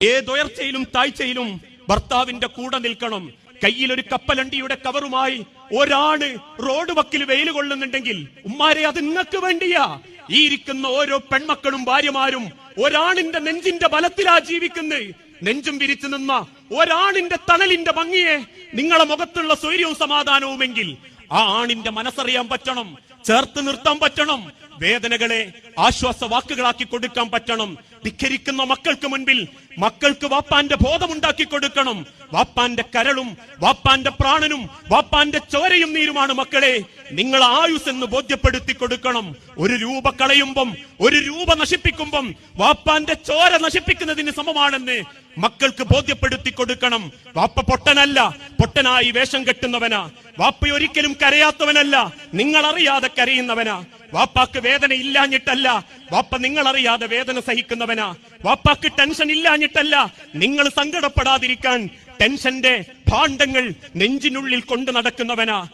ഏതുയർച്ചയിലും താഴ്ചയിലും ഭർത്താവിന്റെ കൂടെ നിൽക്കണം. കയ്യിൽ ഒരു കപ്പലണ്ടിയുടെ കവറുമായി ഒരാണ് റോഡ് വക്കിൽ വെയിൽ കൊള്ളുന്നുണ്ടെങ്കിൽ ഉമ്മാരെ അത് നിങ്ങൾക്ക് വേണ്ടിയാ. ഈ ഇരിക്കുന്ന ഓരോ പെൺമക്കളും ഭാര്യമാരും ഒരാണിന്റെ നെഞ്ചിന്റെ ബലത്തിലാ ജീവിക്കുന്നത് നെഞ്ചും വിരിച്ചു നിന്ന ഒരാണിന്റെ തണലിന്റെ ഭംഗിയെ നിങ്ങളെ മുഖത്തുള്ള സ്വൈര്യവും സമാധാനവുമെങ്കിൽ ആ ആണിന്റെ മനസ്സറിയാൻ പറ്റണം ചേർത്ത് നിർത്താൻ പറ്റണം വേദനകളെ ആശ്വാസ വാക്കുകളാക്കി കൊടുക്കാൻ പറ്റണം. ധിക്കരിക്കുന്ന മക്കൾക്ക് മുൻപിൽ മക്കൾക്ക് വാപ്പാന്റെ ബോധമുണ്ടാക്കി കൊടുക്കണം. വാപ്പാന്റെ കരളും വാപ്പാന്റെ പ്രാണനും വാപ്പാന്റെ ചോരയും നീരുമാണ് മക്കളെ. നിങ്ങൾ ആയുസ് എന്ന് ബോധ്യപ്പെടുത്തി കൊടുക്കണം. ഒരു രൂപ കളയുമ്പം ഒരു രൂപ നശിപ്പിക്കുമ്പം വാപ്പാന്റെ ചോര നശിപ്പിക്കുന്നതിന് സമമാണെന്ന് മക്കൾക്ക് ബോധ്യപ്പെടുത്തി കൊടുക്കണം. വാപ്പ പൊട്ടനല്ല പൊട്ടനായി വേഷം കെട്ടുന്നവനാ. വാപ്പ ഒരിക്കലും കരയാത്തവനല്ല നിങ്ങൾ അറിയാതെ കരയുന്നവനാ. വാപ്പാക്ക് വേദന ഇല്ലാഞ്ഞിട്ടല്ല വാപ്പ നിങ്ങൾ അറിയാതെ വേദന സഹിക്കുന്നവനാ. വാപ്പാക്ക് ടെൻഷൻ ഇല്ലാഞ്ഞിട്ടല്ല നിങ്ങൾ സങ്കടപ്പെടാതിരിക്കാൻ ടെൻഷന്റെ ഭാണ്ഡങ്ങൾ നെഞ്ചിനുള്ളിൽ കൊണ്ടു നടക്കുന്നവനാ.